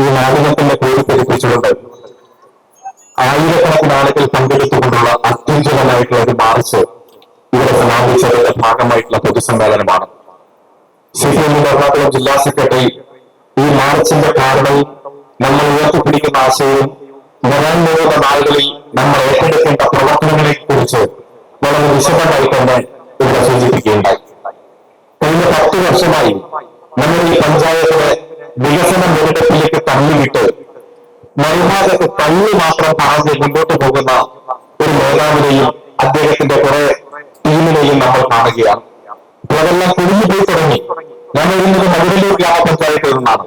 ഈ നാടകത്തിന്റെ പേര് ധരിപ്പിച്ചുകൊണ്ട് ആയിരക്കണക്കിന് ആളുകൾ പങ്കെടുത്തുകൊണ്ടുള്ള അത്യുജ്വലമായിട്ടുള്ള ഒരു മാർച്ച് ഇവിടെ സമാപിച്ചതിന്റെ ഭാഗമായിട്ടുള്ള പൊതുസമ്മേളനമാണ്. സി പി എമ്മിന്റെ എറണാകുളം ജില്ലാ സെക്രട്ടറി ഈ മാർച്ചിന്റെ കാരണവും നമ്മൾ ഉയർത്തിപ്പിടിക്കുന്ന ആശയവും വരാൻ നാളുകളിൽ നമ്മൾ ഏറ്റെടുക്കേണ്ട പ്രവർത്തനങ്ങളെ കുറിച്ച് വളരെ വിശദമായി തന്നെ ഇവിടെ സൂചിപ്പിക്കുകയുണ്ടായി. കഴിഞ്ഞ പത്ത് വർഷമായി നമ്മുടെ ഈ പഞ്ചായത്തിലെ മറുഭാഗത്ത് തള്ളി മാത്രം പറഞ്ഞ് മുന്നോട്ട് പോകുന്ന ഒരു നേതാവിനെയും അദ്ദേഹത്തിന്റെ കുറെ ടീമിനെയും നമ്മൾ കാണുകയാണ്. അതെല്ലാം കുഴിഞ്ഞു പോയി തുടങ്ങി. ഞാൻ ഇരുന്നത് മധുരല്ലൂർ ഗ്രാമപഞ്ചായത്തിൽ നിന്നാണ്.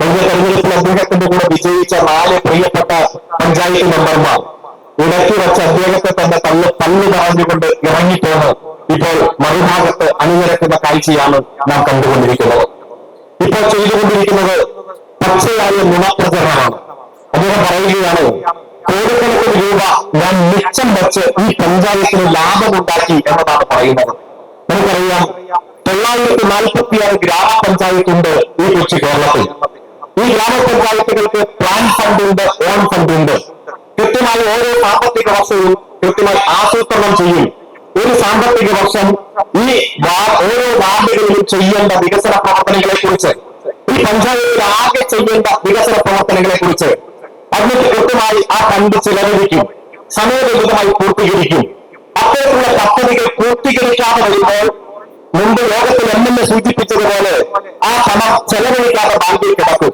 കഴിഞ്ഞ തെരഞ്ഞെടുപ്പിൽ അദ്ദേഹത്തിന്റെ കൂടെ വിജയിച്ച നാല് പ്രിയപ്പെട്ട പഞ്ചായത്ത് മെമ്പർമാർ ഇടയ്ക്ക് വെച്ച് അദ്ദേഹത്തെ തന്നെ തള്ളു തള്ളു പറഞ്ഞുകൊണ്ട് ഇറങ്ങിപ്പോന്ന് ഇപ്പോൾ മറുഭാഗത്ത് അണിനിരക്കുന്ന കാഴ്ചയാണ് നാം കണ്ടുകൊണ്ടിരിക്കുന്നത്. ഇപ്പോൾ ചെയ്തുകൊണ്ടിരിക്കുന്നത് പച്ചയായ നുണപ്രചരണമാണ്. അദ്ദേഹം പറയുകയാണ്? കോടിക്കണക്കിന് രൂപ ഞാൻ മിച്ചം വെച്ച് ഈ പഞ്ചായത്തിന് ലാഭമുണ്ടാക്കി എന്നതാണ് പറയുന്നത്. നമുക്കറിയാം തൊള്ളായിരത്തി നാൽപ്പത്തിയാറ് ഗ്രാമപഞ്ചായത്ത് ഉണ്ട് ഈ കൊച്ചു കേരളത്തിൽ. ഈ ഗ്രാമപഞ്ചായത്തുകൾക്ക് പ്ലാൻ ഫണ്ട് ഉണ്ട് ഓൺ ഫണ്ട് ഉണ്ട്. കൃത്യമായി ഓരോ സാമ്പത്തിക വർഷവും കൃത്യമായി ആസൂത്രണം ചെയ്യും. ഒരു സാമ്പത്തിക വർഷം ഈ ഓരോ വാർഡുകളിലും ചെയ്യേണ്ട വികസന പ്രവർത്തനങ്ങളെ കുറിച്ച് ഈ പഞ്ചായത്തിൽ ആകെ ചെയ്യേണ്ട വികസന പ്രവർത്തനങ്ങളെ കുറിച്ച് അതിന് കൃത്യമായി ആ ഫണ്ട് ചിലവഴിക്കും. സമയബന്ധിതമായി പൂർത്തീകരിക്കും. അത്തരത്തിലുള്ള പദ്ധതികൾ പൂർത്തീകരിക്കാതെ വരുമ്പോൾ മുമ്പ് ലോകത്തിൽ എം എൽ എ സൂചിപ്പിച്ചതുപോലെ ആ പണം ചെലവഴിക്കാതെ ബാങ്കിൽ കിടക്കും.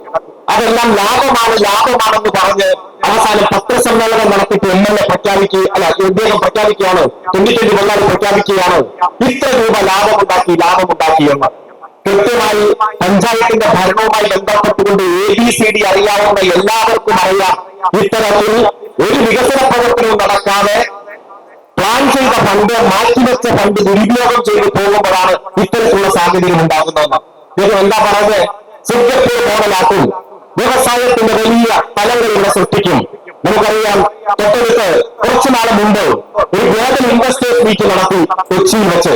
അതെല്ലാം ലാഭമാണ് ലാഭമാണെന്ന് പറഞ്ഞ് അവസാനം പത്രസമ്മേളനം നടത്തിയിട്ട് എം എൽ എ പ്രഖ്യാപിക്കുക അല്ല ഇദ്ദേഹം പ്രഖ്യാപിക്കുകയാണ്. ട്വന്റി ട്വന്റി വെള്ളാൽ പ്രഖ്യാപിക്കുകയാണ്. ഇത്ര രൂപ ലാഭമുണ്ടാക്കി ലാഭമുണ്ടാക്കി എന്ന്. കൃത്യമായി പഞ്ചായത്തിന്റെ ഭരണവുമായി ബന്ധപ്പെട്ടുകൊണ്ട് എ ബി സി ഡി അറിയാവുന്ന എല്ലാവർക്കും അറിയാം. ഇത്തരത്തിൽ ഒരു വികസന പ്രവർത്തനവും നടക്കാതെ പ്ലാൻ ചെയ്ത ഫണ്ട് മാറ്റിവെച്ച ഫണ്ട് ദുരുപയോഗം ചെയ്ത് പോകുമ്പോഴാണ് ഇത്തരത്തിലുള്ള സാഹചര്യം ഉണ്ടാകുന്നതെന്ന്. ഇദ്ദേഹം എന്താ പറഞ്ഞത്? സിംഗപ്പൂർ മോഡലാക്കും. വ്യവസായത്തിന്റെ വലിയ തലങ്ങൾ ഇവിടെ സൃഷ്ടിക്കും. നമുക്കറിയാം തൊട്ടടുത്ത് കുറച്ചു നാൾ മുമ്പ് ഒരു ഗ്ലോബൽ ഇൻവെസ്റ്റേഴ്സ് മീറ്റ് നടത്തി കൊച്ചിയിൽ വെച്ച്.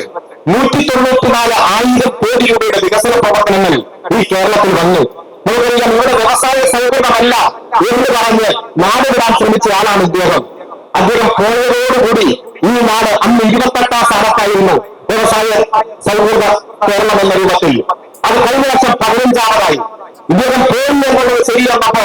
നൂറ്റി തൊണ്ണൂറ്റിനാല് ആയിരം കോടി രൂപയുടെ വികസന പ്രവർത്തനങ്ങൾ ഈ കേരളത്തിൽ വന്നു. നമുക്കറിയാം ഇവിടെ വ്യവസായ സൗഹൃദമല്ല എന്ന് പറഞ്ഞ് നാട് ശ്രമിച്ച ആളാണ് ഇദ്ദേഹം. അദ്ദേഹം പോയതോടുകൂടി ഈ നാട് അന്ന് ഇരുപത്തെട്ടാം സ്ഥാനത്തായിരുന്നു വ്യവസായ സൗഹൃദ കേരളം എന്ന രൂപത്തിൽ. അത് കഴിഞ്ഞ വർഷം പതിനഞ്ചാമതായി. ഇദ്ദേഹം പോയില്ല എന്നുള്ളത് ശരിയെന്നപ്പോ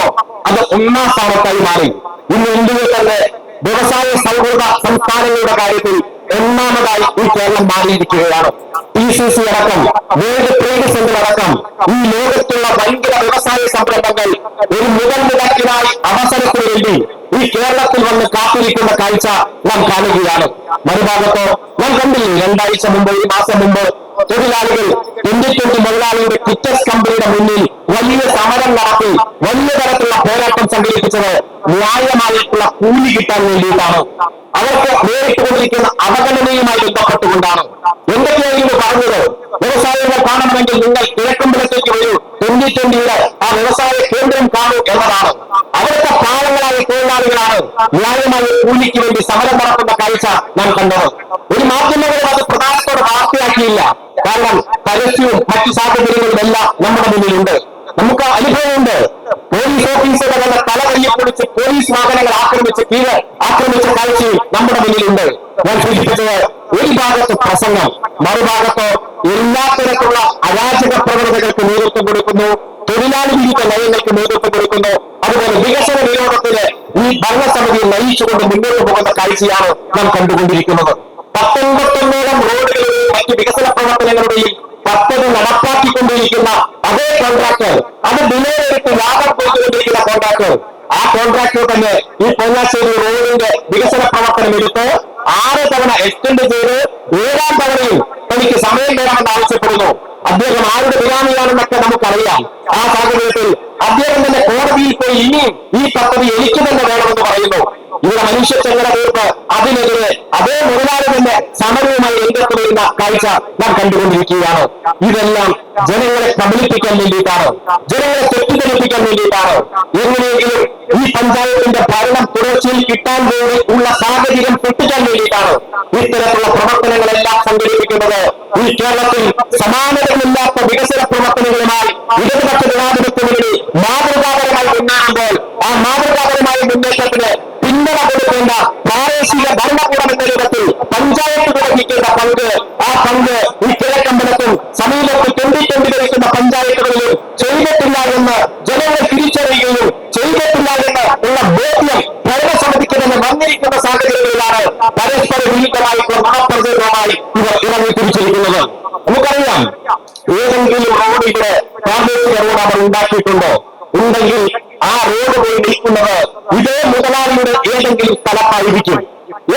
അത് ഒന്നാം സ്ഥാനത്തായി മാറി. ഇന്ന് ഇന്ത്യയിൽ തന്നെ വ്യവസായ സൗഹൃദ സംസ്ഥാനങ്ങളുടെ കാര്യത്തിൽ ഒന്നാമതായി ഈ കേരളം മാറിയിരിക്കുകയാണ്. ടി സി സി അടക്കം വേൾഡ് ട്രേഡ് സെന്റർ അടക്കം ഈ ലോകത്തുള്ള ഭയങ്കര വ്യവസായ സംരംഭങ്ങൾ ഒരു മുതൽ മുടക്കിനായി അവസരത്തിന് വേണ്ടി ഈ കേരളത്തിൽ വന്ന് കാത്തിരിക്കുന്ന കാഴ്ച നാം കാണുകയാണ്. മറുഭാഗത്തോ നാം കണ്ടില്ലേ രണ്ടാഴ്ച മുമ്പ് ഈ മാസം മുമ്പ് തൊഴിലാളികൾ ട്വന്റി ട്വന്റി മുതലാളിയുടെ കിറ്റസ് കമ്പനിയുടെ മുന്നിൽ വലിയ സമരം നടത്തി വലിയ തരത്തിലുള്ള പോരാട്ടം സംഘടിപ്പിച്ചത് ന്യായമായിട്ടുള്ള കൂലി കിട്ടാൻ വേണ്ടിയിട്ടാണ്. അവർക്ക് നേരിട്ടുകൊണ്ടിരിക്കുന്ന അവഗണനയുമായി ബന്ധപ്പെട്ടുകൊണ്ടാണ്. എന്തൊക്കെയായിരുന്നു പറഞ്ഞത്? വ്യവസായങ്ങൾ കാണണമെങ്കിൽ നിങ്ങൾ കിഴക്കമ്പലത്തേക്ക് വരൂ. ട്വന്റി ട്വന്റിയുടെ ആ വ്യവസായ കേന്ദ്രം കാണൂ എന്നതാണ്. അവിടുത്തെ പാവങ്ങളായ തൊഴിലാളികളാണ് ന്യായമായ കൂലിക്ക് വേണ്ടി സമരം നടത്തുന്ന കാഴ്ച നാം കണ്ടത്. പരസ്യവും മറ്റു സാഹചര്യങ്ങളും എല്ലാം നമ്മുടെ മുന്നിലുണ്ട്. നമുക്ക് അനുഭവമുണ്ട്. പോലീസ് ഓഫീസറുകളുടെ തല കയ്യെപ്പിടിച്ച് പോലീസ് വാഹനങ്ങൾ ആക്രമിച്ച് കീഴ് ആക്രമിച്ച കാഴ്ചയും നമ്മുടെ മുന്നിലുണ്ട്. ഞാൻ സൂചിപ്പിച്ചത് ഒരു ഭാഗത്ത് പ്രസംഗം മറുഭാഗത്ത് എല്ലാ തരത്തിലുള്ള അരാജക പ്രവണതകൾക്ക് നേതൃത്വം കൊടുക്കുന്നു തൊഴിലാളി വിരുദ്ധ നയങ്ങൾക്ക് നേതൃത്വം കൊടുക്കുന്നു. അതുപോലെ വികസന വിരോധത്തിന് ഈ ഭരണസമിതിയെ നയിച്ചുകൊണ്ട് മുന്നോട്ട് പോകുന്ന കാഴ്ചയാണ് നാം കണ്ടുകൊണ്ടിരിക്കുന്നത്. പത്തൊൻപത്തൊന്നോളം റോഡുകളുടെയും മറ്റ് വികസന പ്രവർത്തനങ്ങളുടെയും പദ്ധതി നടപ്പാക്കിക്കൊണ്ടിരിക്കുന്ന അതേ കോൺട്രാക്ടർ അത് ഡിലേ എടുത്ത് ലാഭം പോയിക്കൊണ്ടിരിക്കുന്ന കോൺട്രാക്ടർ ആ കോൺട്രാക്ടർ തന്നെ ഈ പൊന്നാശ്ശേരി റോഡിന്റെ വികസന പ്രവർത്തനം എടുത്ത് ആറ് തവണ എക്സ്റ്റെൻഡ് ചെയ്ത് ഏഴാം തവണയും എനിക്ക് സമയം വേണമെന്ന് ആവശ്യപ്പെടുന്നു. അദ്ദേഹം ആരുടെ ബിരാമിയാണെന്നൊക്കെ നമുക്കറിയാം. ആ സാഹചര്യത്തിൽ അദ്ദേഹം തന്നെ കോടതിയിൽ പോയി ഇനിയും ഈ പദ്ധതി എനിക്ക് തന്നെ വേണമെന്ന് പറയുന്നു. ഇവിടെ മനുഷ്യ തീർപ്പ് അതിനെതിരെ അതേ മുതലാളി തന്നെ സമരവുമായി രംഗത്ത് കാഴ്ച നാം കണ്ടുകൊണ്ടിരിക്കുകയാണ്. ഇതെല്ലാം ജനങ്ങളെ കബളിപ്പിക്കാൻ വേണ്ടിയിട്ടാണ്. ജനങ്ങളെ തെറ്റിദ്ധരിപ്പിക്കാൻ വേണ്ടിയിട്ടാണ്. എങ്ങനെയെങ്കിലും ഈ പഞ്ചായത്തിന്റെ ഭരണം തുടർച്ചയിൽ കിട്ടാൻ വേണ്ടി ഉള്ള സാഹചര്യം പൊട്ടിക്കാൻ വേണ്ടിയിട്ടാണ് ഇത്തരത്തിലുള്ള പ്രവർത്തനങ്ങളെല്ലാം സംഘടിപ്പിക്കുന്നത്. ഈ കേരളത്തിൽ സമാനതകളില്ലാത്ത വികസന പ്രവർത്തനങ്ങളുമായി ഇടതുപക്ഷ ആ മാതൃകപരമായി മാതൃകാപരമായി പിന്തുണ കൊടുക്കേണ്ട പ്രാദേശിക ഭരണകൂടം എന്ന രൂപത്തിൽ പഞ്ചായത്ത് തുടങ്ങിക്കേണ്ട പങ്ക്. ആ പങ്ക് ഈ കിഴക്കമ്പലത്തും സമീപത്ത് തെണ്ടിത്തെണ്ടി കഴിക്കുന്ന പഞ്ചായത്തുകളിലും ചെയ്തിട്ടില്ല എന്ന് ജനങ്ങൾ തിരിച്ചറിയുകയും ചെയ്തിട്ടില്ല എന്ന് ഉള്ള ബോധ്യം ഭരണസമിതിക്ക് വന്നിരിക്കുന്ന സാഹചര്യങ്ങളിലാണ് പരസ്പര വിരുദ്ധമായിട്ടുള്ള മഹാപ്രചരണമായി ഇവർ ഇറങ്ങിത്തിരിച്ചിരിക്കുന്നത് നമുക്കറിയാം ഏതെങ്കിലും റോഡ് ഇവിടെ പ്രാദേശിക റോഡ് അവർ ഉണ്ടാക്കിയിട്ടുണ്ടോ? ഉണ്ടെങ്കിൽ ആ റോഡ് പോയി നിൽക്കുന്നത് ഇതേ മുതലാളിയുടെ ഏതെങ്കിലും സ്ഥലമായിരിക്കും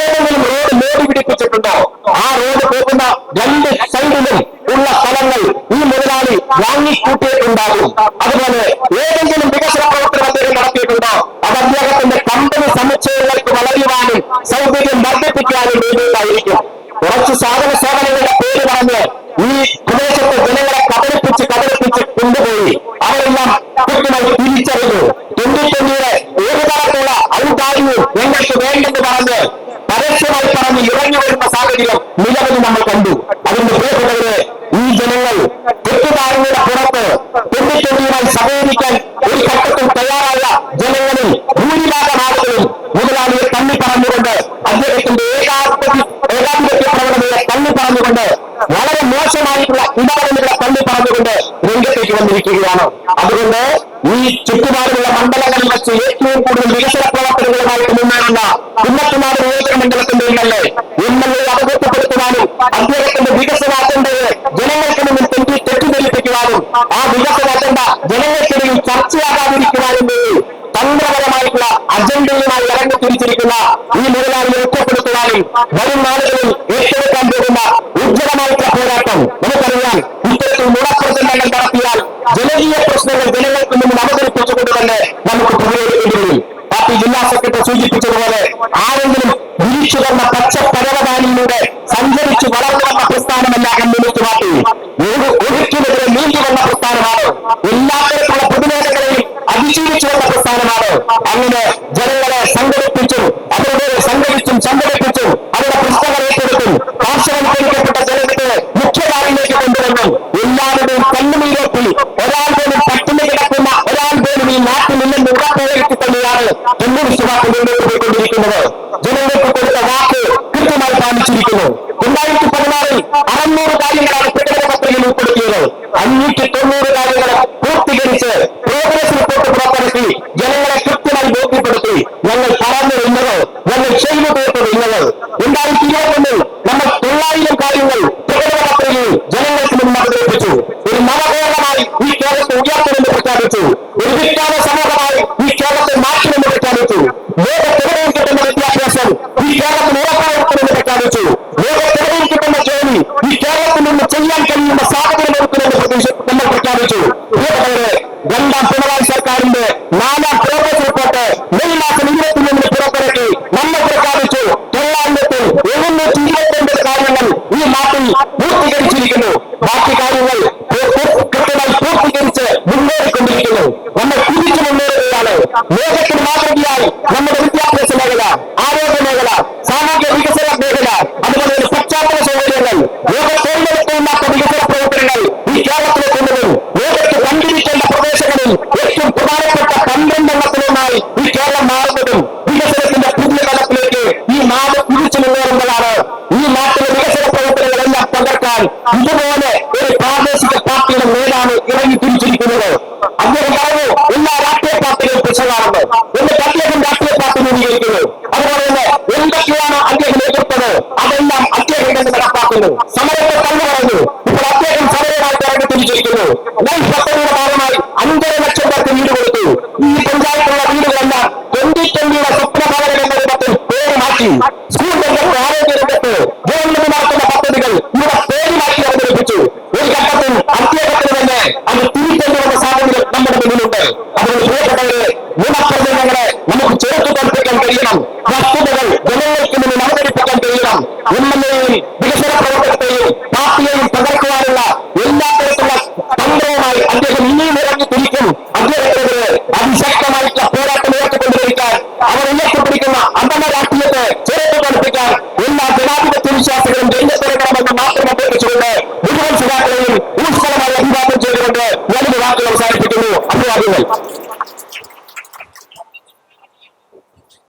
ഏതെങ്കിലും റോഡ് മോടി പിടിപ്പിച്ചിട്ടുണ്ടോ? ആ റോഡ് പോകുന്ന രണ്ട് സൈഡിലും ഉള്ള സ്ഥലങ്ങൾ ഈ മുതലാളി വാങ്ങിക്കൂട്ടിയിട്ടുണ്ടാകും. അതുപോലെ ഏതെങ്കിലും വികസന പ്രവർത്തനം അദ്ദേഹം നടത്തിയിട്ടുണ്ടോ? അത് അദ്ദേഹത്തിന്റെ കമ്പനി സമുച്ചയങ്ങൾക്ക് വളരുവാനും സൗകര്യം വർദ്ധിപ്പിക്കാനും വേണ്ടിയിട്ടായിരിക്കും. കുറച്ച് സാധന സേവനങ്ങളുടെ പേര് പറഞ്ഞ് ഈ പ്രദേശത്തെ ജനങ്ങളെ കബളിപ്പിച്ച് കബളിപ്പിച്ച് കൊണ്ടുപോയി. അവരെല്ലാം തിരിച്ചറിഞ്ഞു ട്വന്റിയുടെ ഏത് ഔദാര്യവും ഞങ്ങൾക്ക് വേണ്ടെന്ന് പറഞ്ഞ് പരസ്യമായി പറഞ്ഞ് ഇറങ്ങി വരുന്ന സാഹചര്യം നിലവിൽ നമ്മൾ കണ്ടു. അതിന്റെ പ്രിയപ്പെട്ടവരെ ഈ ജനങ്ങൾ തെറ്റുകാരങ്ങളുടെ പുറത്ത് ട്വന്റി സഹകരിക്കാൻ ഒരു ഘട്ടത്തിൽ തയ്യാറായ ജനങ്ങളിൽ ഭൂരിഭാഗം ആളുകളും മുതലാളിയെ തള്ളി പറഞ്ഞുകൊണ്ട് അദ്ദേഹത്തിന്റെ ഏകാധിപത്യ ഏകാധിപത്യ പ്രവണതയെ തള്ളി പറഞ്ഞുകൊണ്ട് വളരെ മോശമായിട്ടുള്ള ഇടപെടലുകളെ തള്ളി പറഞ്ഞുകൊണ്ട് രംഗത്തേക്ക് വന്നിരിക്കുകയാണ് അതുകൊണ്ട് ഈ ചുറ്റുപാടുള്ള വെച്ച് ഏറ്റവും കൂടുതൽ വികസന പ്രവർത്തനങ്ങളുമായിട്ട് മുന്നേറുന്ന കുന്നത്തുനാട് നിയോജക മണ്ഡലത്തിന്റെ ഇന്നലെ എം എൽ എ അപകടപ്പെടുത്തുവാനും അദ്ദേഹത്തിന്റെ വികസന അജണ്ടയെ ജനങ്ങൾക്ക് മുന്നിൽ തെറ്റി തെറ്റിദ്ധരിപ്പിക്കുവാനും ആ വികസന അജണ്ട ജനങ്ങൾക്കിടയിൽ ചർച്ചയാകാതിരിക്കുവാനും വേണ്ടി തന്ത്രപരമായിട്ടുള്ള അജണ്ടയുമായി ഇറങ്ങി തിരിച്ചിരിക്കുന്ന ഈ മുതലാളിയെ ഒറ്റപ്പെടുത്തുവാനും വരും നാളുകളിൽ ഏറ്റെടുക്കാൻ പോകുന്ന വന്ന പ്രസ്ഥാനമാണ്. അങ്ങനെ ജനങ്ങളെ സംഘടിപ്പിച്ചും അവരുടെ സംഘടിച്ചും സംഘടിപ്പിച്ചും അവരുടെ പ്രശ്നങ്ങൾ ഏറ്റെടുത്തും പാർശ്വവൽക്കരിക്കപ്പെട്ട ജനത്തെ മുഖ്യധാരയിലേക്ക് കൊണ്ടുവന്നും. എല്ലാവരുടെയും കണ്ണുനീരൊപ്പി ഒരാൾ പോലും പട്ടിണി കിടക്കുന്ന ഒരാൾ പോലും ഈ നാട്ടിലില്ലെന്ന് ഉറപ്പുവരുത്തി തന്നെയാണ് കമ്മ്യൂണിസ്റ്റ് പാർട്ടി മുന്നോട്ട് പോയിക്കൊണ്ടിരിക്കുന്നത്. ജനങ്ങൾക്ക് കൊടുത്ത വാക്ക് കൃത്യമായി പാലിച്ചിരിക്കുന്നു government. ലോകത്തിന് മാതൃകയായി നമ്മുടെ വിദ്യാഭ്യാസ മേഖല ആരോഗ്യ മേഖല സാമൂഹ്യ വികസന മേഖല അതുപോലെ തന്നെ പശ്ചാത്തല സൗകര്യങ്ങൾ ലോക തൊഴിലെടുത്തില്ലാത്ത വികസന പ്രവർത്തനങ്ങൾ ഈ കേരളത്തിലെ കൊണ്ടുവരും. ലോകത്ത് കണ്ടിരിക്കേണ്ട പ്രദേശങ്ങളിൽ ഏറ്റവും പ്രധാനപ്പെട്ട പന്ത്രണ്ടെണ്ണത്തിലൊന്നായി ഈ കേരളം മാറുന്നതും വികസനത്തിന്റെ പുതിയ തലത്തിലേക്ക് ഈ നാട് കുതിച്ചു മുന്നേറുമ്പോഴാണ് ഈ നാട്ടിലെ വികസന പ്രവർത്തനങ്ങളെല്ലാം തകർക്കാൻ ഇതുപോലെ